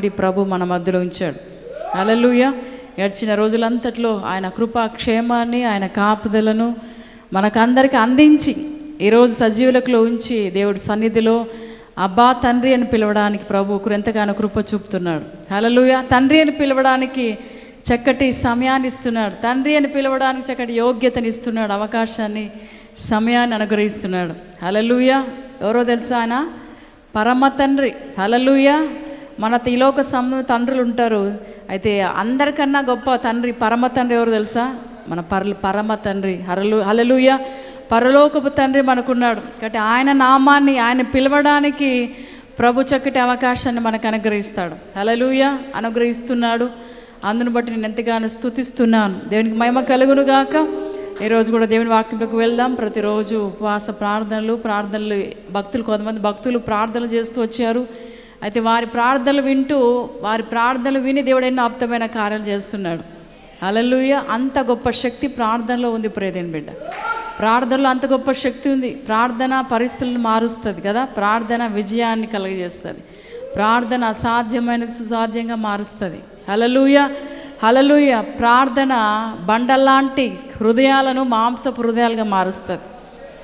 తాకిడి ప్రభు మన మధ్యలో ఉంచాడు. అలలుయ గడిచిన రోజులంతట్లో ఆయన కృపా క్షేమాన్ని ఆయన కాపుదలను మనకందరికీ అందించి ఈరోజు సజీవులకులో ఉంచి దేవుడి సన్నిధిలో అబ్బా తండ్రి అని పిలవడానికి ప్రభు ఒకరు ఎంతగానో కృప చూపుతున్నాడు. హలలుయ తండ్రి అని పిలవడానికి చక్కటి సమయాన్ని ఇస్తున్నాడు. తండ్రి అని పిలవడానికి చక్కటి యోగ్యతని ఇస్తున్నాడు. అవకాశాన్ని సమయాన్ని అనుగ్రహిస్తున్నాడు. హలలుయ ఎవరో తెలుసా ఆయన? పరమ తండ్రి. హలలుయ మన తిలోక సమ తండ్రులు ఉంటారు అయితే అందరికన్నా గొప్ప తండ్రి పరమ తండ్రి ఎవరు తెలుసా? మన పరలు పరమ తండ్రి. హరలు హలలుయ పరలోకపు తండ్రి మనకున్నాడు. కాబట్టి ఆయన నామాన్ని ఆయన పిలవడానికి ప్రభు చక్కటి అవకాశాన్ని మనకు అనుగ్రహిస్తాడు. హలలుయ అనుగ్రహిస్తున్నాడు. అందును బట్టి నేను ఎంతగానో స్తుతిస్తున్నాను. దేవునికి మహిమ కలుగును గాక. ఈరోజు కూడా దేవుని వాక్యంలోకి వెళ్దాం. ప్రతిరోజు ఉపవాస ప్రార్థనలు ప్రార్థనలు భక్తులు కొంతమంది భక్తులు ప్రార్థనలు చేస్తూ వచ్చారు. అయితే వారి ప్రార్థనలు వింటూ వారి ప్రార్థనలు విని దేవుడు ఎన్నో అప్తమైన కార్యాలు చేస్తున్నాడు. అలలుయ అంత గొప్ప శక్తి ప్రార్థనలో ఉంది ప్రేదేని బిడ్డ. ప్రార్థనలో అంత గొప్ప శక్తి ఉంది. ప్రార్థన పరిస్థితులను మారుస్తుంది కదా? ప్రార్థన విజయాన్ని కలుగజేస్తుంది. ప్రార్థన అసాధ్యమైనది సుసాధ్యంగా మారుస్తుంది. హలలుయ హలలుయ ప్రార్థన బండల్లాంటి హృదయాలను మాంసపు హృదయాలుగా మారుస్తుంది.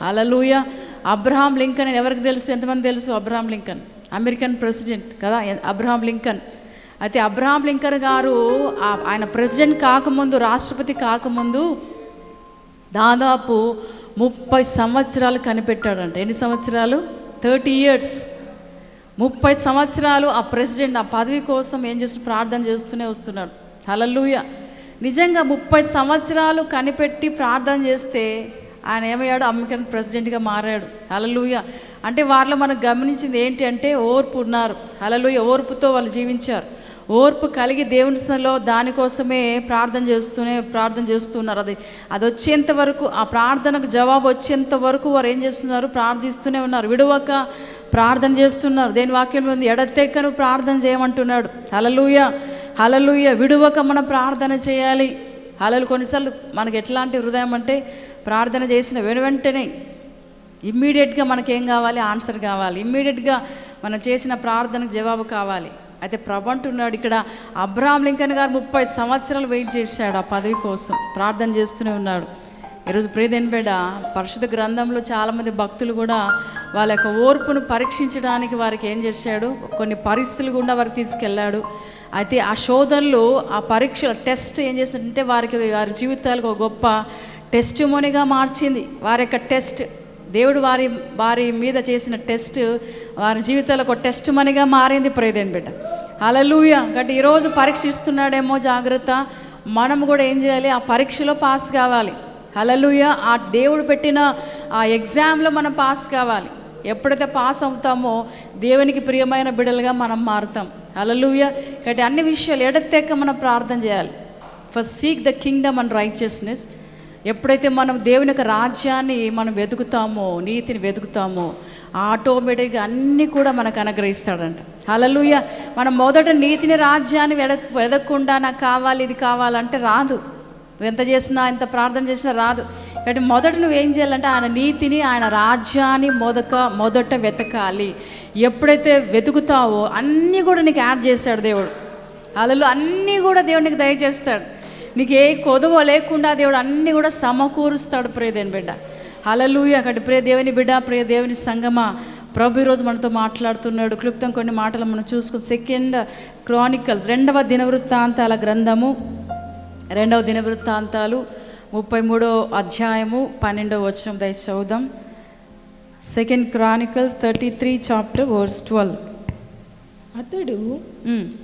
హలలుయ అబ్రహాం లింకన్ ఎవరికి తెలుసు? ఎంతమంది తెలుసు? Abraham Lincoln. అమెరికన్ ప్రెసిడెంట్ కదా అబ్రహాం లింకన్. అయితే అబ్రహాం లింకన్ గారు ఆయన ప్రెసిడెంట్ కాకముందు రాష్ట్రపతి కాకముందు దాదాపు ముప్పై సంవత్సరాలు కనిపెట్టాడంట. ఎన్ని సంవత్సరాలు? Thirty years. ముప్పై సంవత్సరాలు ఆ ప్రెసిడెంట్ ఆ పదవి కోసం ఏం చేస్తూ ప్రార్థన చేస్తూనే వస్తున్నాడు. హలలుయ నిజంగా ముప్పై సంవత్సరాలు కనిపెట్టి ప్రార్థన చేస్తే ఆయన ఏమయ్యాడు? అమెరికన్ ప్రెసిడెంట్గా మారాడు. అలలుయ అంటే వారిలో మనం గమనించింది ఏంటి అంటే ఓర్పు ఉన్నారు. అలలుయ ఓర్పుతో వాళ్ళు జీవించారు. ఓర్పు కలిగి దేవుని సన్నిధిలో దానికోసమే ప్రార్థన చేస్తూనే ప్రార్థన చేస్తున్నారు. అది అది వచ్చేంత వరకు ఆ ప్రార్థనకు జవాబు వచ్చేంత వరకు వారు ఏం చేస్తున్నారు? ప్రార్థిస్తూనే ఉన్నారు. విడవక ప్రార్థన చేస్తున్నారు. దేని వాక్యం ఉంది? ఎడతెక్కను ప్రార్థన చేయమంటున్నాడు. హలలుయ హలలుయ విడువక మనం ప్రార్థన చేయాలి. హలలు కొన్నిసార్లు మనకి ఎట్లాంటి హృదయం అంటే ప్రార్థన చేసిన వెను వెంటనే ఇమ్మీడియట్గా మనకేం కావాలి? ఆన్సర్ కావాలి. ఇమ్మీడియట్గా మనం చేసిన ప్రార్థనకు జవాబు కావాలి. అయితే ప్రభు అంటున్నాడు ఇక్కడ అబ్రాహం లింకన్ గారు ముప్పై సంవత్సరాలు వెయిట్ చేశాడు ఆ పదవి కోసం. ప్రార్థన చేస్తూనే ఉన్నాడు. ఈరోజు ప్రియదేనిపేట పరిశుద్ధ గ్రంథంలో చాలామంది భక్తులు కూడా వాళ్ళ యొక్క ఓర్పును పరీక్షించడానికి వారికి ఏం చేశాడు? కొన్ని పరిస్థితులు గుండా వారికి తీసుకెళ్ళాడు. అయితే ఆ శోధనలు ఆ పరీక్ష టెస్ట్ ఏం చేస్తుందంటే వారికి వారి జీవితాలకు ఒక గొప్ప టెస్ట్ మోనిగా మార్చింది. వారి యొక్క టెస్ట్ దేవుడు వారి వారి మీద చేసిన టెస్ట్ వారి జీవితాలకు ఒక టెస్ట్ మనీగా మారింది ప్రేదేని బిడ్డ అలలుయ గట్ ఈరోజు పరీక్ష ఇస్తున్నాడేమో జాగ్రత్త. మనం కూడా ఏం చేయాలి? ఆ పరీక్షలో పాస్ కావాలి. హలలుయ ఆ దేవుడు పెట్టిన ఆ ఎగ్జామ్లో మనం పాస్ కావాలి. ఎప్పుడైతే పాస్ అవుతామో దేవునికి ప్రియమైన బిడలుగా మనం మారుతాం. హలలుయ కాబట్టి అన్ని విషయాలు ఎడతెక్క మనం ప్రార్థన చేయాలి. First seek the kingdom and righteousness ఎప్పుడైతే మనం దేవుని యొక్క రాజ్యాన్ని మనం వెతుకుతామో నీతిని వెతుకుతామో ఆటోమేటిక్గా అన్నీ కూడా మనకు అనుగ్రహిస్తాడంట. హలలుయ మనం మొదట నీతిని రాజ్యాన్ని వెడ వెదకుండా నాకు కావాలి ఇది కావాలంటే రాదు. నువ్వు ఎంత చేసినా ఎంత ప్రార్థన చేసినా రాదు. కాబట్టి మొదట నువ్వేం చేయాలంటే ఆయన నీతిని ఆయన రాజ్యాన్ని మొదక మొదట వెతకాలి. ఎప్పుడైతే వెతుకుతావో అన్నీ కూడా నీకు యాడ్ చేస్తాడు దేవుడు. అలలో అన్నీ కూడా దేవుడు నీకు దయచేస్తాడు. నీకు ఏ కొదువ లేకుండా దేవుడు అన్నీ కూడా సమకూరుస్తాడు ప్రియదేని బిడ్డ. అలలుయ అక్కడ ప్రియ దేవుని బిడ్డ ప్రియ దేవుని సంగమా. ప్రభు ఈరోజు మనతో మాట్లాడుతున్నాడు. క్లుప్తం కొన్ని మాటలు మనం చూసుకుని సెకండ్ క్రానికల్స్ రెండవ దినవృత్తాంతాల గ్రంథము. రెండవ దినవృత్తాంతాలు ముప్పై మూడో అధ్యాయము పన్నెండవ వచనం దయ చదువుదాం. Second Chronicles thirty three chapter verse twelve అతడు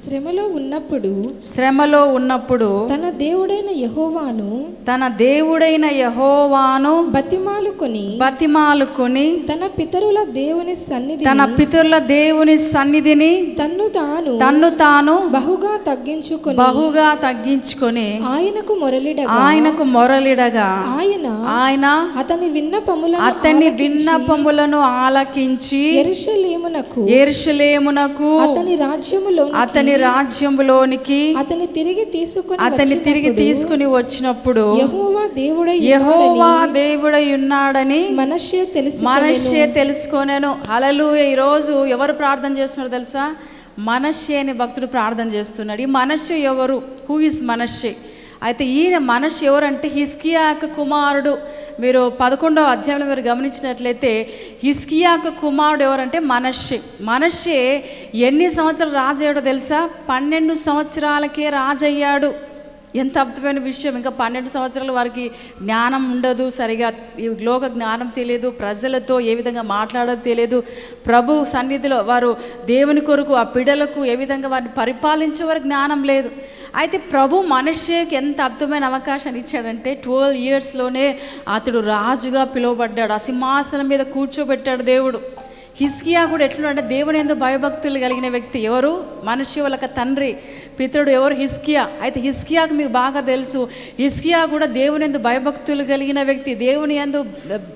శ్రమలో ఉన్నప్పుడు శ్రమలో ఉన్నప్పుడు తన దేవుడైన యెహోవాను తన దేవుడైన యహోవాను బతిమాలుకొని బతిమాలుకొని తన పితరుల దేవుని సన్నిధి తన పితరుల దేవుని సన్నిధిని తన్ను తాను తన్ను తాను బహుగా తగ్గించుకొని బహుగా తగ్గించుకొని ఆయనకు మొరలిడగా ఆయనకు మొరలిడగా ఆయన ఆయన అతని విన్నపములను అతని విన్నపములను ఆలకించి ఎరుషలేమునకు ఎరుషలేమునకు అతని రాజ్యములో అతని రాజ్యములోనికి అతని తిరిగి తీసుకొని అతన్ని తిరిగి తీసుకుని వచ్చినప్పుడు యెహోవా దేవుడై యహోవా దేవుడై ఉన్నాడని మనషే తెలిసి మనషే తెలుసుకోనేను. హలలు ఈరోజు ఎవరు ప్రార్థన చేస్తున్నారు తెలుసా? మనశ్శే అనే భక్తుడు ప్రార్థన చేస్తున్నాడు. ఈ మనశ్శే ఎవరు? హూ ఇస్ మనశ్శే అయితే ఈయన మనిషి ఎవరంటే హిస్కియాక కుమారుడు. మీరు పదకొండవ అధ్యాయంలో మీరు గమనించినట్లయితే హిస్కియాక కుమారుడు ఎవరంటే మనషి మనషే ఎన్ని సంవత్సరాలు రాజయ్యాడో తెలుసా? పన్నెండు సంవత్సరాలకే రాజయ్యాడు. ఎంత అద్భుతమైన విషయం. ఇంకా పన్నెండు సంవత్సరాల వారికి జ్ఞానం ఉండదు సరిగా. ఈ లోక జ్ఞానం తెలియదు ప్రజలతో ఏ విధంగా మాట్లాడదు తెలియదు. ప్రభు సన్నిధిలో వారు దేవుని కొరకు ఆ పిడలకు ఏ విధంగా వారిని పరిపాలించే వారికి జ్ఞానం లేదు. అయితే ప్రభు మనిషికి ఎంత అద్భుతమైన అవకాశాన్ని ఇచ్చాడంటే ట్వెల్వ్ ఇయర్స్లోనే అతడు రాజుగా పిలువబడ్డాడు. ఆ సింహాసనం మీద కూర్చోబెట్టాడు దేవుడు. హిస్కియా కూడా ఎట్లుంటే దేవుని ఎందు భయభక్తులు కలిగిన వ్యక్తి ఎవరు? మనిషి వాళ్ళక తండ్రి పితరుడు ఎవరు? హిస్కియా అయితే హిస్కియాకు మీకు బాగా తెలుసు హిస్కియా కూడా దేవుని ఎందు భయభక్తులు కలిగిన వ్యక్తి దేవుని ఎందు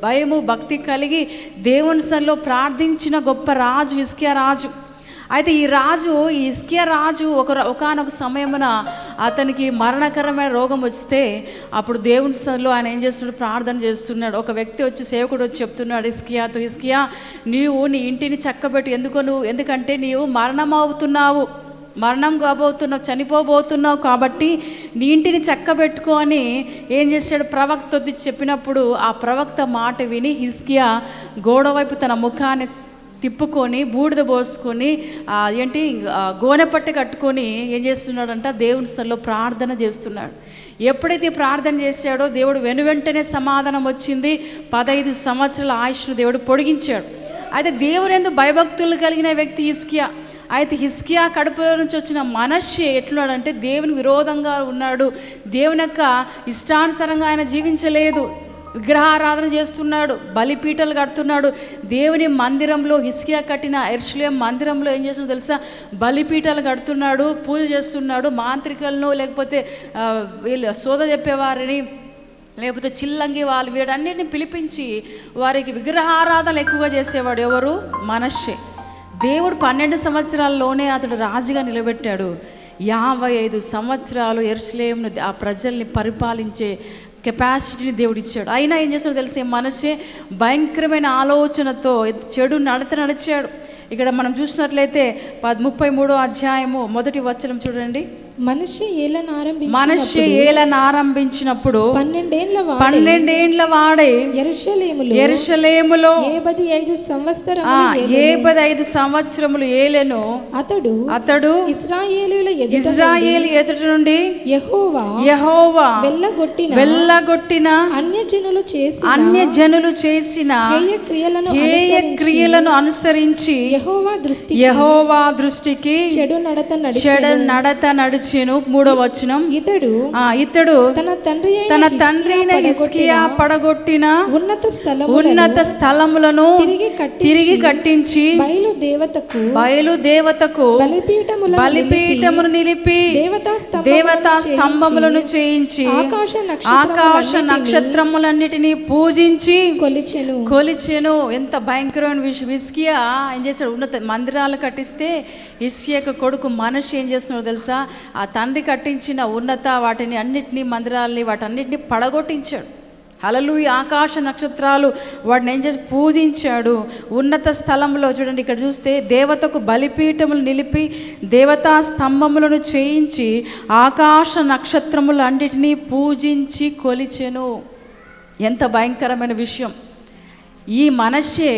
భయము భక్తి కలిగి దేవుని సన్లో ప్రార్థించిన గొప్ప రాజు హిస్కియా రాజు. అయితే ఈ రాజు ఈ ఇస్కియా రాజు ఒక ఒకనొక సమయమున అతనికి మరణకరమైన రోగం వస్తే అప్పుడు దేవుని సన్నిలో ఆయన ఏం చేస్తున్నాడు? ప్రార్థన చేస్తున్నాడు. ఒక వ్యక్తి వచ్చి సేవకుడు వచ్చి చెప్తున్నాడు ఇస్కియాతో ఇస్కియా నీవు నీ ఇంటిని చక్కబెట్టి. ఎందుకో నువ్వు ఎందుకంటే నీవు మరణం అవుతున్నావు మరణం కాబోతున్నావు చనిపోబోతున్నావు కాబట్టి నీ ఇంటిని చక్కబెట్టుకో అని ఏం చేశాడు? ప్రవక్త వచ్చి చెప్పినప్పుడు ఆ ప్రవక్త మాట విని హిస్కియా గోడ వైపు తన ముఖాన్ని తిప్పుకొని బూడిద పోసుకొని ఏంటి గోనె పట్టు కట్టుకొని ఏం చేస్తున్నాడంట? దేవుని స్థలంలో ప్రార్థన చేస్తున్నాడు. ఎప్పుడైతే ప్రార్థన చేశాడో దేవుడు వెను వెంటనే సమాధానం వచ్చింది. పదహైదు సంవత్సరాల ఆయుష్ను దేవుడు పొడిగించాడు. అయితే దేవుని ఎందు భయభక్తులు కలిగిన వ్యక్తి ఇస్కియా అయితే హిస్కియా కడుపులో నుంచి వచ్చిన మనస్సే ఎట్లున్నాడంటే దేవుని విరోధంగా ఉన్నాడు. దేవుని యొక్క ఇష్టానుసారంగా ఆయన జీవించలేదు. విగ్రహారాధన చేస్తున్నాడు బలిపీటలు కడుతున్నాడు. దేవుని మందిరంలో హిస్కియా కట్టిన ఎర్షులేం మందిరంలో ఏం చేస్తున్నాడు తెలుసా? బలిపీటలు కడుతున్నాడు పూజ చేస్తున్నాడు మాంత్రికలను లేకపోతే వీళ్ళు సోద చెప్పేవారిని లేకపోతే చిల్లంగి వాళ్ళు వీడన్నిటిని పిలిపించి వారికి విగ్రహారాధనలు ఎక్కువగా చేసేవాడు ఎవరు? మనషే దేవుడు పన్నెండు సంవత్సరాల్లోనే అతడు రాజుగా నిలబెట్టాడు. యాభై ఐదు సంవత్సరాలు ఎరుసలేంను ఆ ప్రజల్ని పరిపాలించే కెపాసిటీని దేవుడు ఇచ్చాడు. అయినా ఏం చేస్తాడో తెలిసే? మనసే భయంకరమైన ఆలోచనతో చెడు నడత నడిచాడు. ఇక్కడ మనం చూసినట్లయితే పద్ ముప్పై మూడో అధ్యాయము మొదటి వచ్చనం చూడండి. మనిషి ఏలను ఆరంభించి మనషే ఏలను ఆరంభించినప్పుడు పన్నెండేళ్ళ వాడై పన్నెండేండ్ల వాడే ఎరుషలేములో ఏబది ఐదు సంవత్సరం ఐదు సంవత్సరములు ఏలెను. అతడు అతడు ఇస్రాయేలుల ఎదుట నుండి యెహోవా యహోవా వెళ్ళగొట్టిన వెళ్ళగొట్టిన అన్యజనులు చేసి అన్య జనులు చేసిన హేయ క్రియలను హేయ క్రియలను అనుసరించి యెహోవా దృష్టి యహోవా దృష్టికి చెడు నడత నడి చెడ నడత నడిచెను మూడో వచనం. ఇతడు ఆ ఇతడు తన తండ్రి తన తండ్రి అయిన హిస్కియా పడగొట్టిన ఉన్నత స్థలము ఉన్నత స్థలములను తిరిగి తిరిగి కట్టించి బయలు దేవతకు బయలు దేవతకు బలిపీఠములను బలిపీఠమును నిలిపి దేవతా దేవతా స్తంభములను చేయించి ఆకాశ ఆకాశ నక్షత్రములన్నిటినీ పూజించి కొలిచెను. కొలిచెను. ఎంత భయంకరమైన విషయం ఇస్కియా ఏం చేశాడు ఉన్నత మందిరాలు కట్టిస్తే ఇస్కియాకు కొడుకు మనిషి ఏం చేస్తున్నాడు తెలుసా? ఆ తండ్రి కట్టించిన ఉన్నత వాటిని అన్నిటినీ మందిరాలని వాటన్నిటిని పడగొట్టించాడు. హలలు ఆకాశ నక్షత్రాలు వాడిని ఏం చేసి పూజించాడు. ఉన్నత స్థలంలో చూడండి ఇక్కడ చూస్తే దేవతకు బలిపీఠములు నిలిపి దేవతా స్తంభములను చేయించి ఆకాశ నక్షత్రములు అన్నిటినీ పూజించి కొలిచెను. ఎంత భయంకరమైన విషయం. ఈ మనస్సే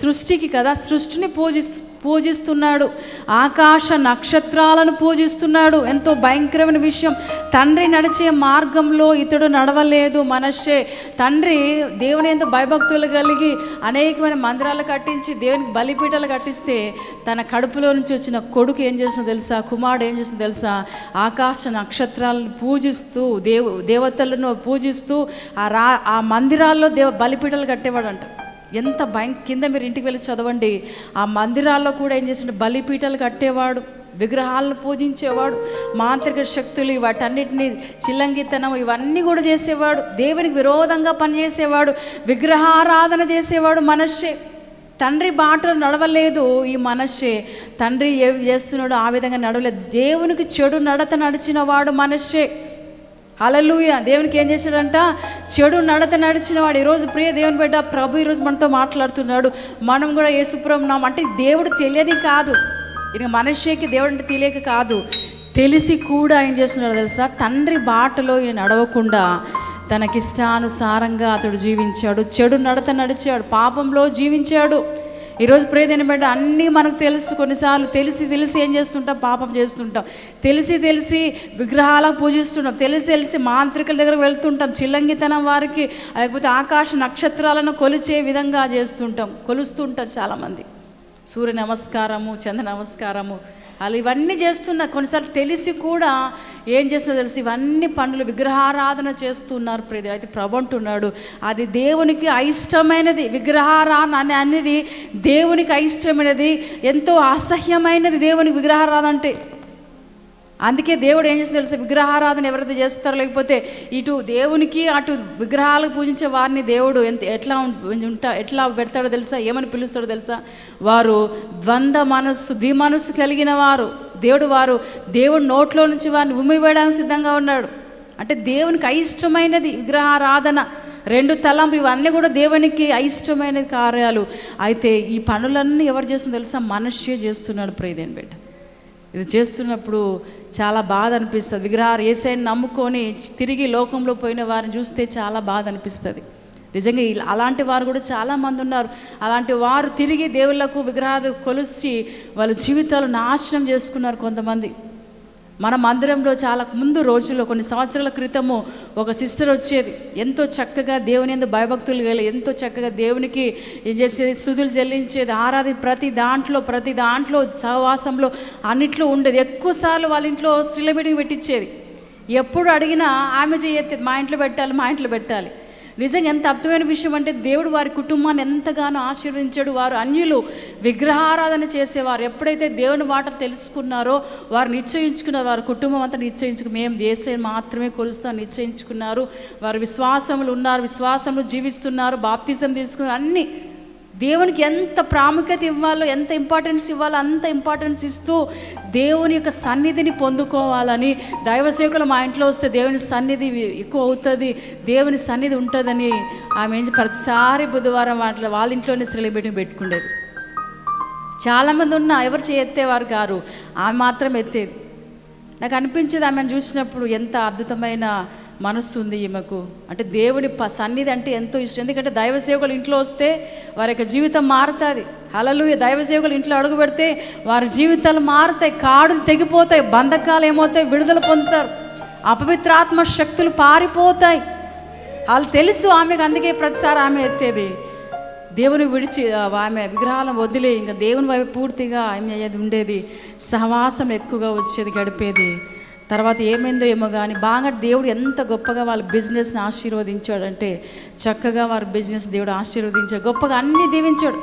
సృష్టికి కదా సృష్టిని పూజి పూజిస్తున్నాడు. ఆకాశ నక్షత్రాలను పూజిస్తున్నాడు. ఎంతో భయంకరమైన విషయం. తండ్రి నడిచే మార్గంలో ఇతడు నడవలేదు. మనషే తండ్రి దేవుని ఎంతో భయభక్తులు కలిగి అనేకమైన మందిరాలు కట్టించి దేవునికి బలిపీఠాలు కట్టిస్తే తన కడుపులో నుంచి వచ్చిన కొడుకు ఏం చేస్తుందో తెలుసా? కుమారుడు ఏం చేస్తుందో తెలుసా? ఆకాశ నక్షత్రాలను పూజిస్తూ దేవు దేవతలను పూజిస్తూ ఆ రా ఆ మందిరాల్లో దేవ బలిపీఠాలు అంట ఎంత భయం కింద మీరు ఇంటికి వెళ్ళి చదవండి. ఆ మందిరాల్లో కూడా ఏం చేసిండు? బలిపీఠాలు కట్టేవాడు విగ్రహాలను పూజించేవాడు మాంత్రిక శక్తులు వాటన్నిటిని చిల్లంగితనం ఇవన్నీ కూడా చేసేవాడు దేవునికి విరోధంగా పనిచేసేవాడు విగ్రహారాధన చేసేవాడు మనషే తండ్రి బాటలు నడవలేదు ఈ మనషే తండ్రి ఏ చేస్తున్నాడో ఆ విధంగా నడవలేదు. దేవునికి చెడు నడత నడిచిన వాడు మనషే అలలుయ దేవునికి ఏం చేశాడంట? చెడు నడత నడిచిన వాడు ఈరోజు ప్రియ దేవుని బిడ్డ ప్రభు ఈరోజు మనతో మాట్లాడుతున్నాడు. మనం కూడా యేసుప్రభు అంటే దేవుడు తెలియని కాదు. ఇక మనిషికి దేవుడు అంటే తెలియక కాదు. తెలిసి కూడా ఏం చేస్తున్నాడు తెలుసా? తండ్రి బాటలో ఈయన నడవకుండా తనకిష్టానుసారంగా అతడు జీవించాడు. చెడు నడత నడిచాడు. పాపంలో జీవించాడు. ఈరోజు ప్రేదని బిడ్డ అన్నీ మనకు తెలుసు కొన్నిసార్లు తెలిసి తెలిసి ఏం చేస్తుంటాం? పాపం చేస్తుంటాం. తెలిసి తెలిసి విగ్రహాలకు పూజిస్తుంటాం. తెలిసి తెలిసి మాంత్రికుల దగ్గర వెళ్తుంటాం. చిల్లంగితనం వారికి లేకపోతే ఆకాశ నక్షత్రాలను కొలిచే విధంగా చేస్తుంటాం. కొలుస్తుంటారు చాలామంది. సూర్య నమస్కారము చంద్ర నమస్కారము. అలా ఇవన్నీ చేస్తున్నారు కొన్నిసార్లు తెలిసి కూడా ఏం చేస్తున్నా తెలిసి? ఇవన్నీ పనులు విగ్రహారాధన చేస్తున్నారు ప్రతి అయితే ప్రభు అంటున్నాడు అది దేవునికి అయిష్టమైనది. విగ్రహారాధన అనే అనేది దేవునికి అయిష్టమైనది. ఎంతో అసహ్యమైనది దేవునికి విగ్రహారాధన అంటే. అందుకే దేవుడు ఏం చేస్తుంది తెలుసా? విగ్రహారాధన ఎవరైతే చేస్తారో లేకపోతే ఇటు దేవునికి అటు విగ్రహాలకు పూజించే వారిని దేవుడు ఎంత ఎట్లా ఉంటా ఎట్లా పెడతాడో తెలుసా? ఏమని పిలుస్తాడో తెలుసా? వారు ద్వంద్వ మనస్సు ద్విమనస్సు కలిగిన వారు. దేవుడు వారు దేవుడు నోట్లో నుంచి వారిని ఉమ్మివేయడానికి సిద్ధంగా ఉన్నాడు. అంటే దేవునికి అయిష్టమైనది విగ్రహారాధన. రెండు తలంపులు ఇవన్నీ కూడా దేవునికి అయిష్టమైన కార్యాలు. అయితే ఈ పనులన్నీ ఎవరు చేస్తుందో తెలుసా? మనిషే చేస్తున్నాడు ప్రేదేని బిడ్డ. ఇది చేస్తున్నప్పుడు చాలా బాధ అనిపిస్తుంది. విగ్రహాలు ఏసైని నమ్ముకొని తిరిగి లోకంలో పోయిన వారిని చూస్తే చాలా బాధ అనిపిస్తుంది. నిజంగా అలాంటి వారు కూడా చాలామంది ఉన్నారు. అలాంటి వారు తిరిగి దేవుళ్ళకు విగ్రహాలు కొలిసి వాళ్ళ జీవితాలు నాశనం చేసుకున్నారు కొంతమంది. మన మందిరంలో చాలా ముందు రోజుల్లో కొన్ని సంవత్సరాల క్రితము ఒక సిస్టర్ వచ్చేది. ఎంతో చక్కగా దేవుని ఎందు భయభక్తులు గల ఎంతో చక్కగా దేవునికి ఏం చేసేది? స్థుతులు చెల్లించేది ఆరాధి ప్రతి దాంట్లో ప్రతి దాంట్లో సహవాసంలో అన్నిట్లో ఉండేది. ఎక్కువసార్లు వాళ్ళ ఇంట్లో స్త్రీల మీటింగ్ పెట్టించేది ఎప్పుడు అడిగినా ఆమె చేయెత్తి మా ఇంట్లో పెట్టాలి మా ఇంట్లో పెట్టాలి. నిజంగా ఎంత అద్భుతమైన విషయం అంటే దేవుడు వారి కుటుంబాన్ని ఎంతగానో ఆశీర్వదించాడు. వారు అన్యులు విగ్రహారాధన చేసేవారు. ఎప్పుడైతే దేవుని మాట తెలుసుకున్నారో వారు నిశ్చయించుకున్నారు. వారి కుటుంబం అంతా నిశ్చయించుకు మేము దేశం మాత్రమే కొలుస్తాం నిశ్చయించుకున్నారు. వారు విశ్వాసములు ఉన్నారు విశ్వాసంలో జీవిస్తున్నారు బాప్తిజం తీసుకున్నారు అన్నీ దేవునికి ఎంత ప్రాముఖ్యత ఇవ్వాలో ఎంత ఇంపార్టెన్స్ ఇవ్వాలో అంత ఇంపార్టెన్స్ ఇస్తూ దేవుని యొక్క సన్నిధిని పొందుకోవాలని దైవసేవకులు మా ఇంట్లో వస్తే దేవుని సన్నిధి ఎక్కువ అవుతుంది దేవుని సన్నిధి ఉంటుందని ఆమె ప్రతిసారి బుధవారం వాటిలో వాళ్ళ ఇంట్లోనే సెలబ్రేట్ పెట్టుకునేది చాలామంది ఉన్నా ఎవరు చేయి ఎత్తేవారు గారు ఆమె మాత్రం ఎత్తేది. నాకు అనిపించేది ఆమెను చూసినప్పుడు ఎంత అద్భుతమైన మనస్సు ఉంది ఈమెకు. అంటే దేవుని ప సన్నిధి అంటే ఎంతో ఇష్టం. ఎందుకంటే దైవ సేవకులు ఇంట్లో వస్తే వారి యొక్క జీవితం మారుతుంది. అలలు దైవ సేవకులు ఇంట్లో అడుగు పెడితే వారి జీవితాలు మారుతాయి కాడులు తెగిపోతాయి బంధకాలు ఏమవుతాయి విడుదల పొందుతారు. అపవిత్రాత్మ శక్తులు పారిపోతాయి. వాళ్ళు తెలుసు ఆమెకు అందుకే ప్రతిసారి ఆమె ఎత్తేది. దేవుని విడిచి ఆమె విగ్రహాలను వదిలి ఇంకా దేవుని వైపు పూర్తిగా ఆమె అయ్యేది ఉండేది. సహవాసం ఎక్కువగా వచ్చేది గడిపేది. తర్వాత ఏమైందో ఏమో కానీ బాగా దేవుడు ఎంత గొప్పగా వాళ్ళ బిజినెస్ని ఆశీర్వదించాడంటే చక్కగా వారి బిజినెస్ దేవుడు ఆశీర్వదించాడు. గొప్పగా అన్ని దీవించాడు.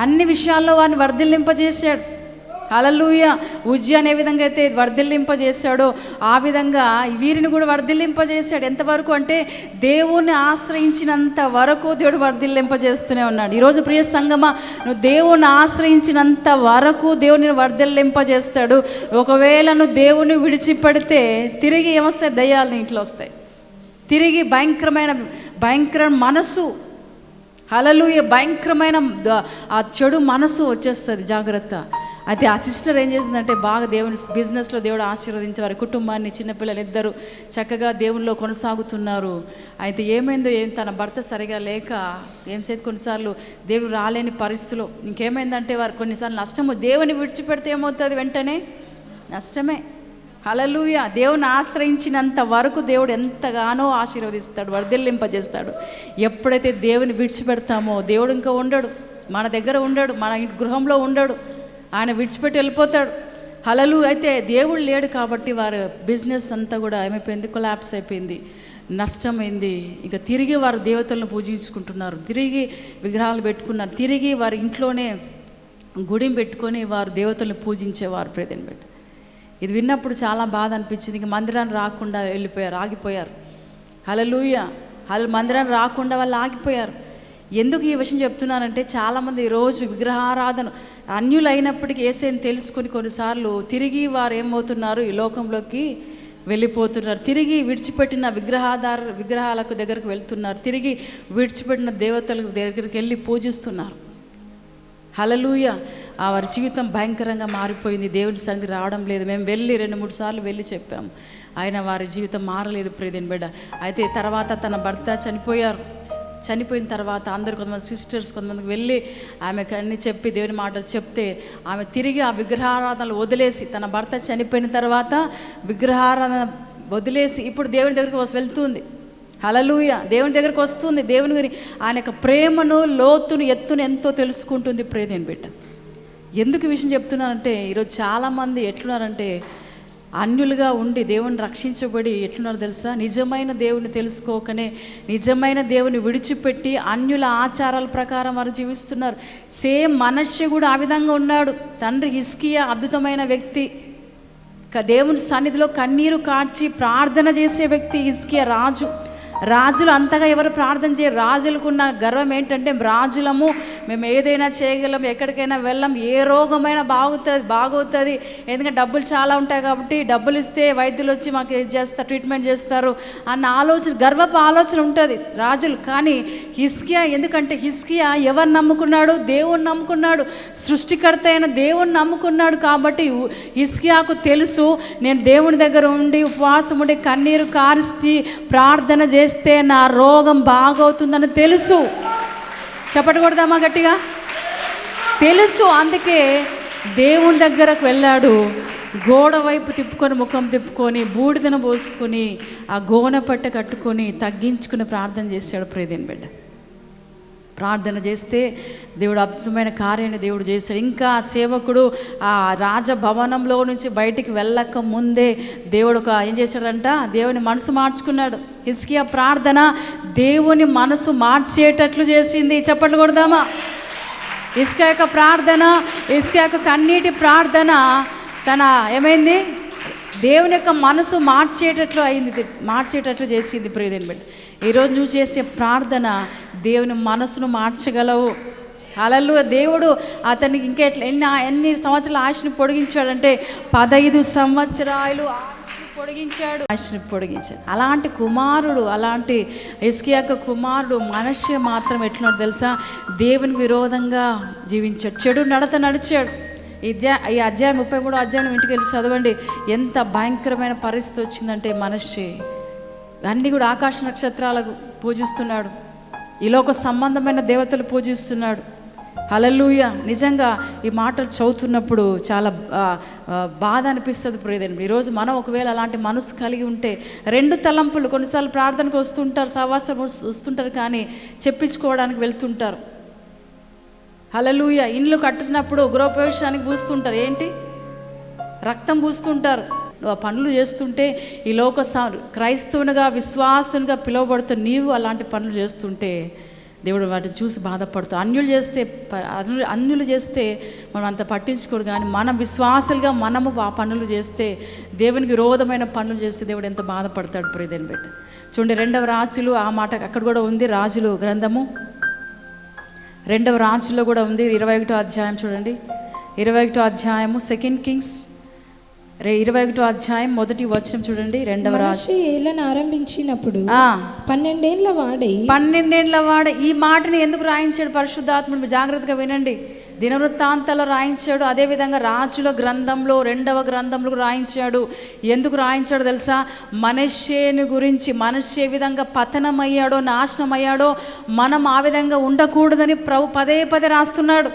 అన్ని విషయాల్లో వారిని వర్ధిల్లింపజేశాడు. అలలుయ ఉజ్జి ఏ విధంగా అయితే వర్ధిల్లింపజేశాడో ఆ విధంగా వీరిని కూడా వర్ధిల్లింపజేశాడు. ఎంతవరకు అంటే దేవుణ్ణి ఆశ్రయించినంత వరకు దేవుడు వర్ధిల్లింపజేస్తూనే ఉన్నాడు. ఈరోజు ప్రియ సంగమ నువ్వు దేవుణ్ణి ఆశ్రయించినంత వరకు దేవుని వర్ధిల్లింపజేస్తాడు. ఒకవేళ నువ్వు దేవుని విడిచిపెడితే తిరిగి ఏమొస్తాయి? దయ్యాలు ఇంట్లో వస్తాయి. తిరిగి భయంకరమైన భయంకర మనసు హలలుయ భయంకరమైన ఆ చెడు మనసు వచ్చేస్తుంది జాగ్రత్త. అయితే ఆ సిస్టర్ ఏం చేసిందంటే బాగా దేవుని బిజినెస్లో దేవుడు ఆశీర్వదించే వారి కుటుంబాన్ని చిన్నపిల్లలు ఇద్దరు చక్కగా దేవునిలో కొనసాగుతున్నారు. అయితే ఏమైందో ఏం తన భర్త సరిగా లేక ఏం చేతి కొన్నిసార్లు దేవుడు రాలేని పరిస్థితిలో ఇంకేమైందంటే వారు కొన్నిసార్లు నష్టము దేవుని విడిచిపెడితే ఏమవుతుంది వెంటనే? నష్టమే. హలలుయ దేవుని ఆశ్రయించినంత వరకు దేవుడు ఎంతగానో ఆశీర్వదిస్తాడు వర్ధిల్లింపజేస్తాడు. ఎప్పుడైతే దేవుని విడిచిపెడతామో దేవుడు ఇంకా ఉండడు. మన దగ్గర ఉండడు మన ఇంటి గృహంలో ఉండడు. ఆయన విడిచిపెట్టి వెళ్ళిపోతాడు. హలలు అయితే దేవుడు లేడు కాబట్టి వారి బిజినెస్ అంతా కూడా ఏమైపోయింది? కొలాప్స్ అయిపోయింది. నష్టమైంది. ఇక తిరిగి వారు దేవతలను పూజించుకుంటున్నారు. తిరిగి విగ్రహాలు పెట్టుకున్నారు. తిరిగి వారి ఇంట్లోనే గుడిని పెట్టుకొని వారు దేవతలను పూజించేవారు ప్రేదని పెట్టి ఇది విన్నప్పుడు చాలా బాధ అనిపించింది. ఇంక మందిరాన్ని రాకుండా వెళ్ళిపోయారు. ఆగిపోయారు. హలలుయ హల మందిరాన్ని రాకుండా వాళ్ళు ఆగిపోయారు. ఎందుకు ఈ విషయం చెప్తున్నానంటే చాలామంది ఈరోజు విగ్రహారాధన అన్యులైనప్పటికీ ఏసేని తెలుసుకొని కొన్నిసార్లు తిరిగి వారు ఏమవుతున్నారు? ఈ లోకంలోకి వెళ్ళిపోతున్నారు. తిరిగి విడిచిపెట్టిన విగ్రహాధార విగ్రహాలకు దగ్గరకు వెళ్తున్నారు. తిరిగి విడిచిపెట్టిన దేవతలకు దగ్గరికి వెళ్ళి పూజిస్తున్నారు. హలలుయ ఆ వారి జీవితం భయంకరంగా మారిపోయింది. దేవుని సన్నిధి రావడం లేదు. మేము వెళ్ళి రెండు మూడు సార్లు వెళ్ళి చెప్పాము. ఆయన వారి జీవితం మారలేదు ప్రియదేని బిడ్డ. అయితే తర్వాత తన భర్త చనిపోయారు. చనిపోయిన తర్వాత అందరు కొంతమంది సిస్టర్స్ కొంతమందికి వెళ్ళి ఆమెకు అన్ని చెప్పి దేవుని మాటలు చెప్తే ఆమె తిరిగి ఆ విగ్రహారాధనలు వదిలేసి తన భర్త చనిపోయిన తర్వాత విగ్రహారాధన వదిలేసి ఇప్పుడు దేవుని దగ్గరికి వెళ్తుంది. హలలుయ దేవుని దగ్గరికి వస్తుంది. దేవుని గురి ఆయన యొక్క ప్రేమను లోతును ఎత్తును ఎంతో తెలుసుకుంటుంది. ప్రేదేని బిడ్డ. ఎందుకు విషయం చెప్తున్నానంటే ఈరోజు చాలామంది ఎట్లున్నారంటే అన్యులుగా ఉండి దేవుని రక్షించబడి ఎట్లున్నారు తెలుసా? నిజమైన దేవుని తెలుసుకోకనే నిజమైన దేవుని విడిచిపెట్టి అన్యుల ఆచారాల ప్రకారం వారు జీవిస్తున్నారు. సేమ్ మనష్య కూడా ఆ విధంగా ఉన్నాడు. తండ్రి హిస్కియా అద్భుతమైన వ్యక్తి. క- దేవుని సన్నిధిలో కన్నీరు కార్చి ప్రార్థన చేసే వ్యక్తి హిస్కియా రాజు. రాజులు అంతగా ఎవరు ప్రార్థన చేయరు రాజులకున్న గర్వం ఏంటంటే రాజులము మేము ఏదైనా చేయగలం ఎక్కడికైనా వెళ్ళం ఏ రోగమైనా బాగుతుంది బాగవుతుంది. ఎందుకంటే డబ్బులు చాలా ఉంటాయి కాబట్టి డబ్బులు ఇస్తే వైద్యులు వచ్చి మాకు ఇది చేస్తారు ట్రీట్మెంట్ చేస్తారు అన్న ఆలోచన గర్వపు ఆలోచన ఉంటుంది రాజులు. కానీ హిస్కియా ఎందుకంటే హిస్కియా ఎవరు నమ్ముకున్నాడు దేవుణ్ణి నమ్ముకున్నాడు. సృష్టికర్త అయిన దేవుణ్ణి నమ్ముకున్నాడు కాబట్టి హిస్కియాకు తెలుసు నేను దేవుని దగ్గర ఉండి ఉపవాసం ఉండి కన్నీరు కారిస్తి ప్రార్థన చేస్తే నా రోగం బాగవుతుందని తెలుసు. చెప్పకూడదామా గట్టిగా? తెలుసు అందుకే దేవుని దగ్గరకు వెళ్ళాడు. గోడ వైపు తిప్పుకొని ముఖం తిప్పుకొని బూడిదను పోసుకొని ఆ గోనె పట్ట కట్టుకొని తగ్గించుకుని ప్రార్థన చేశాడు ప్రేదేని బిడ్డ. ప్రార్థన చేస్తే దేవుడు అద్భుతమైన కార్యాన్ని దేవుడు చేశాడు ఇంకా ఆ సేవకుడు ఆ రాజభవనంలో నుంచి బయటికి వెళ్ళక ముందే దేవుడు ఒక ఏం చేశాడంట? దేవుని మనసు మార్చుకున్నాడు. హిస్కియా ప్రార్థన దేవుని మనసు మార్చేటట్లు చేసింది. చెప్పట్లు కొడదామా? ఇసుక యొక్క ప్రార్థన ఇసుక యొక్క కన్నీటి ప్రార్థన తన ఏమైంది? దేవుని యొక్క మనసు మార్చేటట్లు అయింది మార్చేటట్లు చేసింది ప్రియదేని బిడ్డ. ఈరోజు నువ్వు చేసే ప్రార్థన దేవుని మనసును మార్చగలవు. అలలు దేవుడు అతనికి ఇంకా ఎట్లా ఎన్ని ఎన్ని సంవత్సరాల ఆశని పొడిగించాడంటే పదహైదు సంవత్సరాలు పొడిగించాడు. ఆయుష్ని పొడిగించాడు. అలాంటి కుమారుడు అలాంటి ఇస్కియాక కుమారుడు మనిషి మాత్రం ఎట్లున్నాడు తెలుసా? దేవుని విరోధంగా జీవించాడు. చెడు నడత నడిచాడు. ఈ అధ్యాయ ఈ అధ్యాయం ముప్పై మూడు అధ్యాయం ఇంటికి వెళ్ళి చదవండి. ఎంత భయంకరమైన పరిస్థితి వచ్చిందంటే మనిషి అన్నీ కూడా ఆకాశ నక్షత్రాలకు పూజిస్తున్నాడు. ఈలోక సంబంధమైన దేవతలు పూజిస్తున్నాడు. హలలుయ నిజంగా ఈ మాటలు చదువుతున్నప్పుడు చాలా బాధ అనిపిస్తుంది ప్రియదండి ఈరోజు మనం ఒకవేళ అలాంటి మనసు కలిగి ఉంటే రెండు తలంపులు కొన్నిసార్లు ప్రార్థనకు వస్తుంటారు సహవాసం వస్తుంటారు కానీ చెప్పించుకోవడానికి వెళ్తుంటారు. హలలుయ ఇండ్లు కట్టినప్పుడు గృహప్రవేశానికి పూస్తుంటారు. ఏంటి? రక్తం పూస్తుంటారు. నువ్వు ఆ పనులు చేస్తుంటే ఈ లోక క్రైస్తవునిగా విశ్వాసునిగా పిలువబడుతూ నీవు అలాంటి పనులు చేస్తుంటే దేవుడు వాటిని చూసి బాధపడుతూ అన్యులు చేస్తే ప- అన్యులు అన్యులు చేస్తే మనం అంత పట్టించుకోడు కానీ మనం విశ్వాసులుగా మనము ఆ పనులు చేస్తే దేవునికి విరోధమైన పనులు చేస్తే దేవుడు ఎంత బాధపడతాడు ప్రియదేని బిడ్డ. చూడండి రెండవ రాజులు ఆ మాట అక్కడ కూడా ఉంది రాజులు గ్రంథము. రెండవ రాజుల్లో కూడా ఉంది. ఇరవై ఒకటో అధ్యాయం చూడండి. ఇరవై ఒకటో అధ్యాయము సెకండ్ కింగ్స్ రే ఇరవై ఒకటో అధ్యాయం మొదటి వచనం చూడండి. రెండవ రాజు ఏళ్ళను ఆరంభించినప్పుడు ఆ, పన్నెండేండ్ల వాడై పన్నెండేండ్ల వాడు ఈ మాటని ఎందుకు రాయించాడు పరిశుద్ధాత్ముడు? జాగ్రత్తగా వినండి. దినవృత్తాంతాల్లో రాయించాడు. అదేవిధంగా రాజుల గ్రంథంలో రెండవ గ్రంథంలో రాయించాడు. ఎందుకు రాయించాడో తెలుసా? మనషేను గురించి మనిషి ఏ విధంగా పతనమయ్యాడో నాశనం అయ్యాడో మనం ఆ విధంగా ఉండకూడదని ప్రభు పదే పదే రాస్తున్నాడు.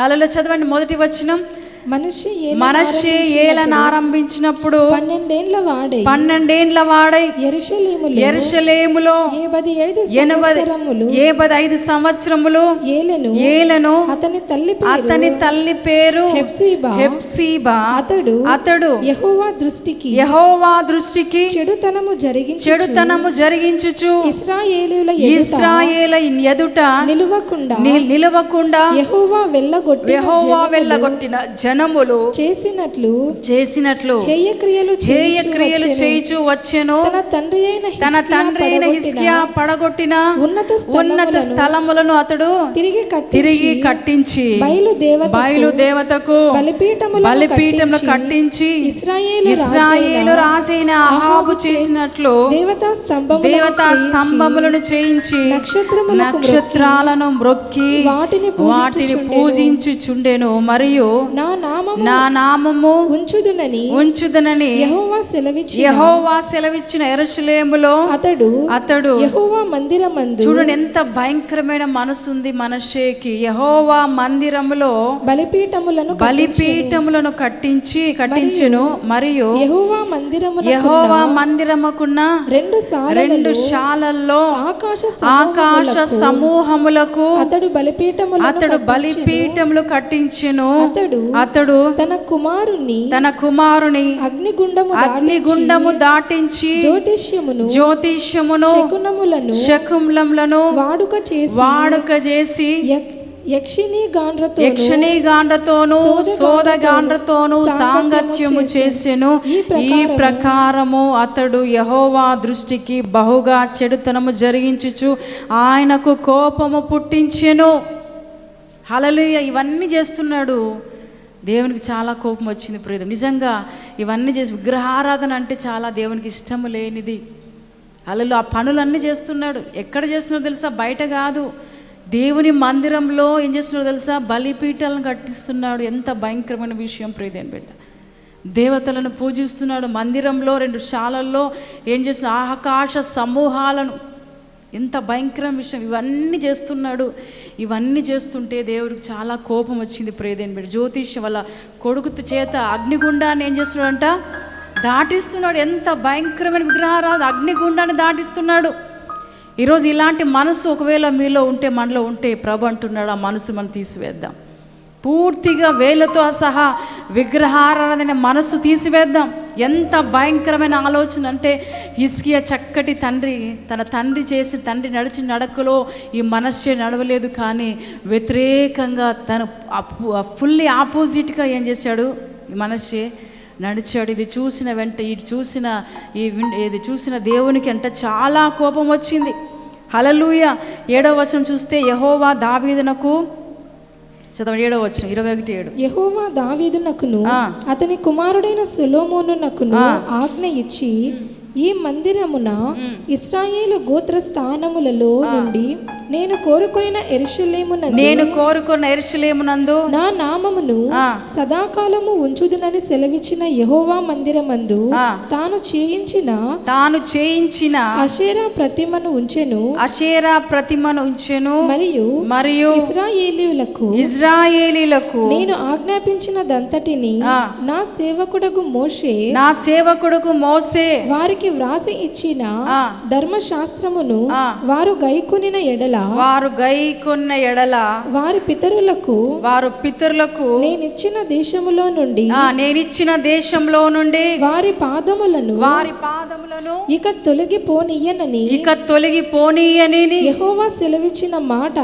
అలలో చదవండి మొదటి వచ్చినం మనిషి మనషే ఏలను ఆరంభించినప్పుడు పన్నెండేండ్ల వాడై పన్నెండేండ్ల వాడై ఎరుషలేములు ఎరుషలేములో ఏ పది ఐదు సంవత్సరములు ఏ ఐదు సంవత్సరములు ఏలెను ఏలను అతని తల్లి పేరు అతని తల్లి పేరు హెప్సీబా హెప్సీబా అతడు అతడు యెహోవా దృష్టికి యహోవా దృష్టికి చెడుతనము జరిగించి చెడుతనము జరిగించుచు ఇస్రాయేలీయుల ఎదుట ఇస్రాయేల ఎదుట నిలువకుండా నిలవకుండా యెహోవా వెళ్ళగొట్టి యహోవా వెళ్ళగొట్టిన జనములు జనములు చేసినట్లు చేసినట్లు హేయ క్రియలు హేయ చేయుచు క్రియలు వచ్చెను. చేయిచు వచ్చెను. తన తండ్రి అయిన తన తండ్రి అయిన హిస్కియా పడగొట్టిన ఉన్నత ఉన్నత స్థలములను అతడు తిరిగి తిరిగి కట్టించి బయలు దేవత బయలు దేవతకు కట్టించి ఇస్రాయేలు రాజైన అహాబు చేసినట్లు దేవతా స్తంభములను దేవతా స్తంభములను చేయించి నక్షత్రములకు నక్షత్రాలను మ్రొక్కి వాటిని వాటిని పూజించుచుండెను. మరియు నా నామము నా నామము ఉంచుదునని ఉంచుదనని యెహోవా సెలవిచ్చి యహోవా సెలవిచ్చిన ఎరుషలేములో అతడు అతడు యెహోవా మందిరమందు చూడండి ఎంత భయంకరమైన మనసు ఉంది మనషేకి. యహోవా మందిరములో బలిపీఠములను బలిపీఠములను కట్టించి కట్టించెను మరియు యెహోవా మందిరమున యహోవా మందిరముకున్న రెండు రెండు శాలల్లో ఆకాశ ఆకాశ సమూహములకు అతడు బలిపీఠములను అతడు బలిపీఠములు కట్టించెను. అతడు అతడు తన కుమారుణ్ణి తన కుమారుని అగ్నిగుండము అగ్నిగుండము దాటించి జ్యోతిష్యమును జ్యోతిష్యమును శకునములను శకుములములను వాడుక చేసి వాడుక చేసి యక్- యక్షిణీ గాండ్రతో యక్షిణీ గాండ్రతోను సోద గాండ్రతోను సాంగత్యము చేసెను. ఈ ప్రకారము అతడు యహోవా దృష్టికి బహుగా చెడుతనము జరిగించుచు ఆయనకు కోపము పుట్టించెను. హలలుయ ఇవన్నీ చేస్తున్నాడు. దేవునికి చాలా కోపం వచ్చింది ప్రియతం నిజంగా ఇవన్నీ చేసి విగ్రహారాధన అంటే చాలా దేవునికి ఇష్టము లేనిది. అలలో ఆ పనులన్నీ చేస్తున్నాడు. ఎక్కడ చేస్తున్నాడో తెలుసా? బయట కాదు. దేవుని మందిరంలో ఏం చేస్తున్నాడో తెలుసా? బలిపీఠాలను కట్టిస్తున్నాడు. ఎంత భయంకరమైన విషయం ప్రియదేని బిడ్డ. దేవతలను పూజిస్తున్నాడు. మందిరంలో రెండు శాలల్లో ఏం చేస్తున్నాడు? ఆకాశ సమూహాలను ఎంత భయంకరం విషయం. ఇవన్నీ చేస్తున్నాడు. ఇవన్నీ చేస్తుంటే దేవుడికి చాలా కోపం వచ్చింది ప్రేదేని బిడ్డ. జ్యోతిష్యం వల్ల కొడుకుతు చేత అగ్నిగుండాన్ని ఏం చేస్తున్నాడంట? దాటిస్తున్నాడు. ఎంత భయంకరమైన విగ్రహారాధ అగ్నిగుండాన్ని దాటిస్తున్నాడు. ఈరోజు ఇలాంటి మనసు ఒకవేళ మీలో ఉంటే మనలో ఉంటే ప్రభు అంటున్నాడు ఆ మనసు మనం తీసివేద్దాం. పూర్తిగా వేలతో సహా విగ్రహారాధన మనసు తీసివేద్దాం. ఎంత భయంకరమైన ఆలోచన అంటే హిస్కియా చక్కటి తండ్రి తన తండ్రి చేసి తండ్రి నడిచి నడకలో ఈ మనస్సే నడవలేదు కానీ వ్యతిరేకంగా తను ఫుల్లీ ఆపోజిట్గా ఏం చేశాడు? ఈ మనస్సే నడిచాడు. ఇది చూసిన వెంట ఇది చూసిన ఈ ఇది చూసిన దేవునికి అంటే చాలా కోపం వచ్చింది. హలలుయ ఏడవ వచనం చూస్తే యహోవా దావీదనకు చదవండి ఏడవ వచనం ఇరవై ఒకటి ఏడు యెహోవా దావీదునకును. అతని కుమారుడైన సులోమోనునకును ఆజ్ఞ ఇచ్చి ఈ మందిరమున ఇస్రాయేలు గోత్ర స్థానములలో నుండి నేను కోరుకొనిన ఎరుషలేమునందు నేను కోరుకున్న ఎరుషలేమునందు నా నామమును. సదాకాలము ఉంచుదునని సెలవిచ్చిన యెహోవా మందిరమందు. తాను చేయించిన తాను చేయించిన అషేరా ప్రతిమను ఉంచెను అషేరా ప్రతిమను ఉంచెను మరియు మరియు ఇస్రాయేలీయులకు ఇజ్రాయేలీలకు నేను ఆజ్ఞాపించినదంతటిని. నా సేవకుడగు మోషే నా సేవకుడుకు మోసే వారికి వ్రాసి ఇచ్చిన. ధర్మశాస్త్రమును. వారు గైకొనిన ఎడల వారు గైకొన్న ఎడల వారి పితరులకు వారు పితరులకు నేనిచ్చిన దేశములో నుండి నేనిచ్చిన దేశంలో నుండి వారి పాదములను వారి పాదములను ఇక తొలగిపోనియ్యనని ఇక తొలగిపోనీయని యెహోవా సెలవిచ్చిన మాట.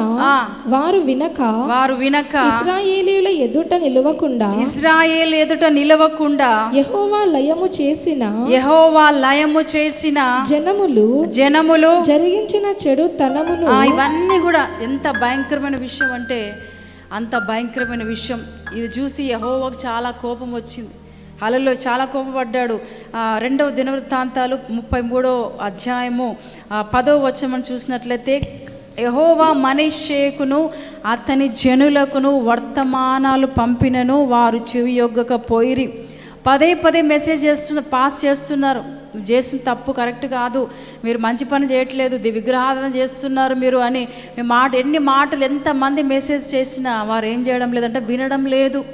వారు వినక వారు వినక ఇస్రాయేలీయుల ఎదుట నిలవకుండా ఇజ్రాయేల్ ఎదుట నిలవకుండా యెహోవా లయము చేసిన యెహోవా లయము చేసిన జనములు జనములు జరిగించిన చెడు తనమును ఇవన్నీ కూడా ఎంత భయంకరమైన విషయం అంటే అంత భయంకరమైన విషయం. ఇది చూసి యహోవాకు చాలా కోపం వచ్చింది. అలలో చాలా కోపపడ్డాడు. రెండవ దినవృత్తాంతాలు ముప్పై మూడో అధ్యాయము పదో వచనం చూసినట్లయితే యహోవా మనీషేకును అతని జనులకును వర్తమానాలు పంపినను వారు చెవి యొగ్గకపోయిరి పదే పదే మెసేజ్ చేస్తున్న పాస్ చేస్తున్నారు. చేస్తున్న తప్పు కరెక్ట్ కాదు. మీరు మంచి పని చేయట్లేదు ది విగ్రహాధన చేస్తున్నారు మీరు అని మీ మాట ఎన్ని మాటలు ఎంతమంది మెసేజ్ చేసినా వారు ఏం చేయడం లేదంటే వినడం లేదు.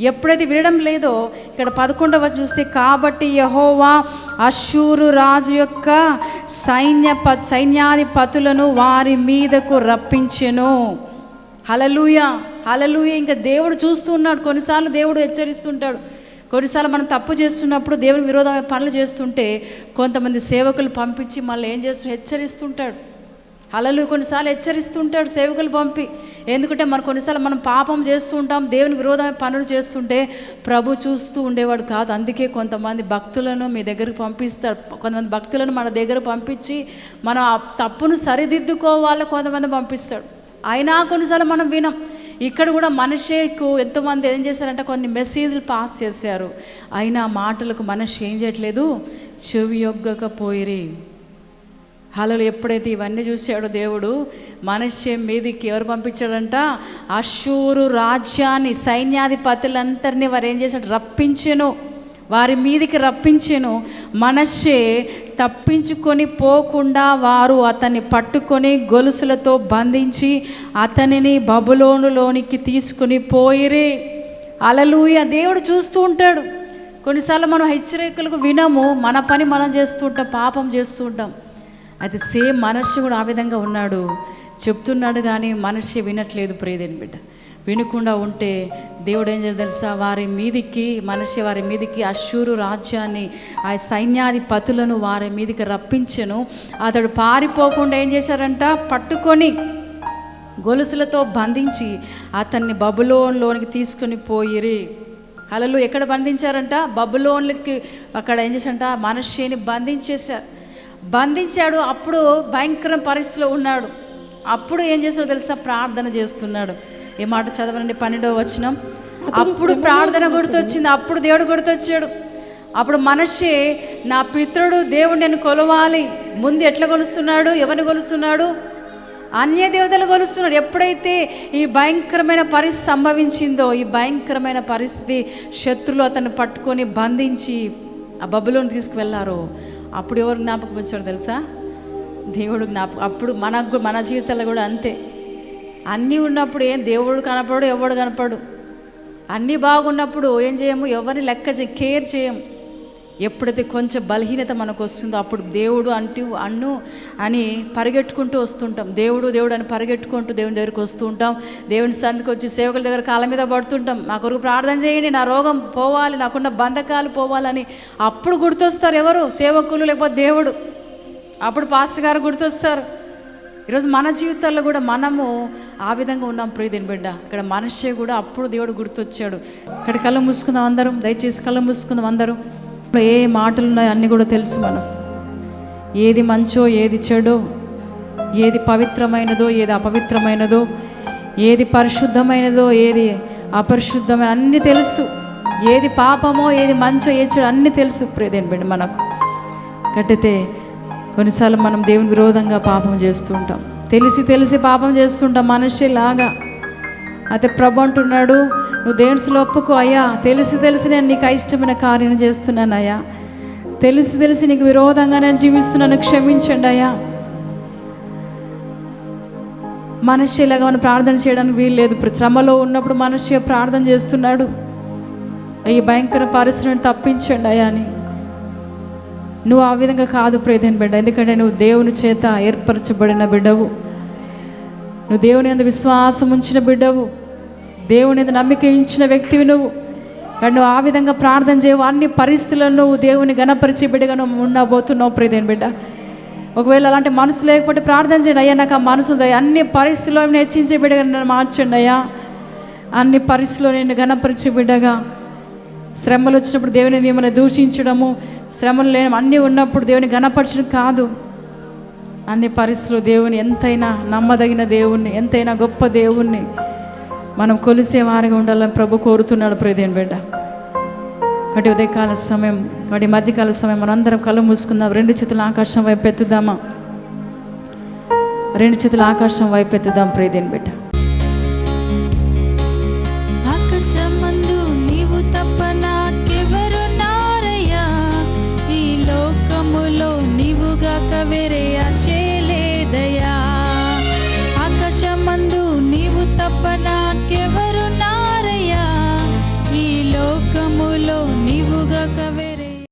ఎప్పుడైతే వినడం లేదో ఇక్కడ పదకొండవ చూస్తే కాబట్టి యహోవా అశూరు రాజు యొక్క సైన్య ప సైన్యాధిపతులను వారి మీదకు రప్పించెను. హలలుయ హలలుయ ఇంకా దేవుడు చూస్తూ ఉన్నాడు కొన్నిసార్లు దేవుడు హెచ్చరిస్తుంటాడు. కొన్నిసార్లు మనం తప్పు చేస్తున్నప్పుడు దేవుని విరోధమైన పనులు చేస్తుంటే కొంతమంది సేవకులు పంపించి మళ్ళీ ఏం చేస్తూ హెచ్చరిస్తుంటాడు. అలలు కొన్నిసార్లు హెచ్చరిస్తుంటాడు సేవకులు పంపి. ఎందుకంటే మనం కొన్నిసార్లు మనం పాపం చేస్తూ ఉంటాం దేవుని విరోధమైన పనులు చేస్తుంటే ప్రభు చూస్తూ ఉండేవాడు కాదు. అందుకే కొంతమంది భక్తులను మీ దగ్గరకు పంపిస్తాడు. కొంతమంది భక్తులను మన దగ్గర పంపించి మనం ఆ తప్పును సరిదిద్దుకోవాలని కొంతమంది పంపిస్తాడు. అయినా కొన్నిసార్లు మనం వినం ఇక్కడ కూడా మనిషికు ఎంతోమంది ఏం చేశారంటే కొన్ని మెసేజ్లు పాస్ చేశారు. అయినా మాటలకు మనిషి ఏం చేయట్లేదు? చెవి యొగ్గకపోయిరి హలో ఎప్పుడైతే ఇవన్నీ చూశాడో దేవుడు మనిషి మీదికి ఎవరు పంపించాడంట? అశూరు రాజ్యాన్ని సైన్యాధిపతులందరినీ వారు ఏం చేశాడు రప్పించెను. వారి మీదికి రప్పించెను. మనషే తప్పించుకొని పోకుండా వారు అతన్ని పట్టుకొని గొలుసులతో బంధించి అతనిని బబులోనులోనికి తీసుకుని పోయిరే. అలలుయ దేవుడు చూస్తూ ఉంటాడు. కొన్నిసార్లు మనం హెచ్చరికలకు వినము. మన పని మనం చేస్తూ ఉంటాం పాపం చేస్తూ ఉంటాం. అయితే సేమ్ మనిషి కూడా ఆ విధంగా ఉన్నాడు. చెప్తున్నాడు కానీ మనిషి వినట్లేదు ప్రియదేని బిడ్డ. వినకుండా ఉంటే దేవుడు ఏం చేయాలి తెలుసా? వారి మీదికి మనిషి వారి మీదికి అశూరు రాజ్యాన్ని ఆ సైన్యాధిపతులను వారి మీదికి రప్పించెను. అతడు పారిపోకుండా ఏం చేశారంట? పట్టుకొని గొలుసులతో బంధించి అతన్ని బబులోన్లోనికి తీసుకొని పోయిరి. అలలు ఎక్కడ బంధించారంట? బబులోన్లకి అక్కడ ఏం చేశారంట? మనిషిని బంధించేశారు బంధించాడు. అప్పుడు భయంకర పరిస్థితిలో ఉన్నాడు. అప్పుడు ఏం చేశాడో తెలుసా? ప్రార్థన చేస్తున్నాడు. ఏ మాట చదవనండి? పన్నెండవ వచనం. అప్పుడు ప్రార్థన గుర్తొచ్చింది. అప్పుడు దేవుడు గుర్తొచ్చాడు. అప్పుడు మనిషి నా పితృడు దేవుడు నేను కొలవాలి. ముందు ఎట్లా కొలుస్తున్నాడు? ఎవరిని కొలుస్తున్నాడు? అన్య దేవతలు కొలుస్తున్నాడు. ఎప్పుడైతే ఈ భయంకరమైన పరిస్థితి సంభవించిందో ఈ భయంకరమైన పరిస్థితి శత్రులు అతన్ని పట్టుకొని బంధించి ఆ బబ్బులోని తీసుకువెళ్ళారో అప్పుడు ఎవరు జ్ఞాపకం వచ్చాడు తెలుసా? దేవుడు జ్ఞాపకం అప్పుడు మనకు కూడా- మన జీవితాల్లో కూడా అంతే. అన్నీ ఉన్నప్పుడు ఏం దేవుడు కనపడు ఎవడు కనపడు అన్నీ బాగున్నప్పుడు ఏం చేయము? ఎవరిని లెక్క కేర్ చేయము. ఎప్పుడైతే కొంచెం బలహీనత మనకు వస్తుందో అప్పుడు దేవుడు అంటూ అన్ను అని పరిగెట్టుకుంటూ వస్తుంటాం. దేవుడు దేవుడు అని పరిగెట్టుకుంటూ దేవుని దగ్గరికి వస్తూ ఉంటాం. దేవుని సన్నిధికి వచ్చి సేవకుల దగ్గర కాళ్ళ మీద పడుతుంటాం. మా కొరకు ప్రార్థన చేయండి. నా రోగం పోవాలి నాకున్న బంధకాలు పోవాలని అప్పుడు గుర్తొస్తారు ఎవరు? సేవకులు లేకపోతే దేవుడు. అప్పుడు పాస్టర్ గారు గుర్తొస్తారు. ఈరోజు మన జీవితాల్లో కూడా మనము ఆ విధంగా ఉన్నాం ప్రియదిని బిడ్డ. ఇక్కడ మనిషి కూడా అప్పుడు దేవుడు గుర్తొచ్చాడు. ఇక్కడ కళ్ళు మూసుకుందాం అందరం దయచేసి కళ్ళు మూసుకుందాం అందరం. ఏ మాటలు ఉన్నాయో అన్నీ కూడా తెలుసు మనం. ఏది మంచో ఏది చెడో ఏది పవిత్రమైనదో ఏది అపవిత్రమైనదో ఏది పరిశుద్ధమైనదో ఏది అపరిశుద్ధమైన అన్నీ తెలుసు. ఏది పాపమో ఏది మంచో ఏది చెడు అన్నీ తెలుసు ప్రియదేని బిడ్డ మనకు. కట్టితే కొన్నిసార్లు మనం దేవుని విరోధంగా పాపం చేస్తూ ఉంటాం. తెలిసి తెలిసి పాపం చేస్తుంటాం మనిషిలాగా. అయితే ప్రభు అంటున్నాడు నువ్వు దేవునిలో ఒప్పుకో అయ్యా తెలిసి తెలిసి నేను నీకు అయిష్టమైన కార్యం చేస్తున్నాను అయ్యా. తెలిసి తెలిసి నీకు విరోధంగా నేను జీవిస్తున్నాను క్షమించండి అయ్యా. మనిషి మనం ప్రార్థన చేయడానికి వీలు లేదు. శ్రమలో ఉన్నప్పుడు మనిషి ప్రార్థన చేస్తున్నాడు. ఈ భయంకర పరిస్థితిని తప్పించండి అయ్యా అని. నువ్వు ఆ విధంగా కాదు ప్రేదేని బిడ్డ. ఎందుకంటే నువ్వు దేవుని చేత ఏర్పరచబడిన బిడ్డవు. నువ్వు దేవుని అందు విశ్వాసం ఉంచిన బిడ్డవు. దేవుని మీద నమ్మిక ఉంచిన వ్యక్తివి నువ్వు. కానీ నువ్వు ఆ విధంగా ప్రార్థన చేయవు. అన్ని పరిస్థితులను నువ్వు దేవుని గణపరిచే బిడ్డగా నువ్వు ఉండబోతున్నావు ప్రేదేని బిడ్డ. ఒకవేళ అలాంటి మనసు లేకపోతే ప్రార్థన చేయండి. అయ్యా నాకు ఆ మనసు ఉంది. అన్ని పరిస్థితుల్లో నేను హెచ్చించే బిడ్డగా నన్ను మార్చండి అయ్యా. అన్ని పరిస్థితుల్లో నేను గణపరిచే బిడ్డగా. శ్రమలు వచ్చినప్పుడు దేవుని మిమ్మల్ని దూషించడము శ్రమలు లేని అన్నీ ఉన్నప్పుడు దేవుని గణపరచడం కాదు. అన్ని పరిస్థితులు దేవుని ఎంతైనా నమ్మదగిన దేవుణ్ణి ఎంతైనా గొప్ప దేవుణ్ణి మనం కొలిసే వారిగా ఉండాలని ప్రభు కోరుతున్నాడు ప్రియదేని బిడ్డ. వాటి ఉదయకాల సమయం వాటి మధ్యకాల సమయం మనందరం కళ్ళు మూసుకుందాం. రెండు చేతుల ఆకాశం వైపు ఎత్తుదామా? రెండు చేతుల ఆకాశం వైపు ఎత్తుదాం ప్రియదేని బిడ్డ.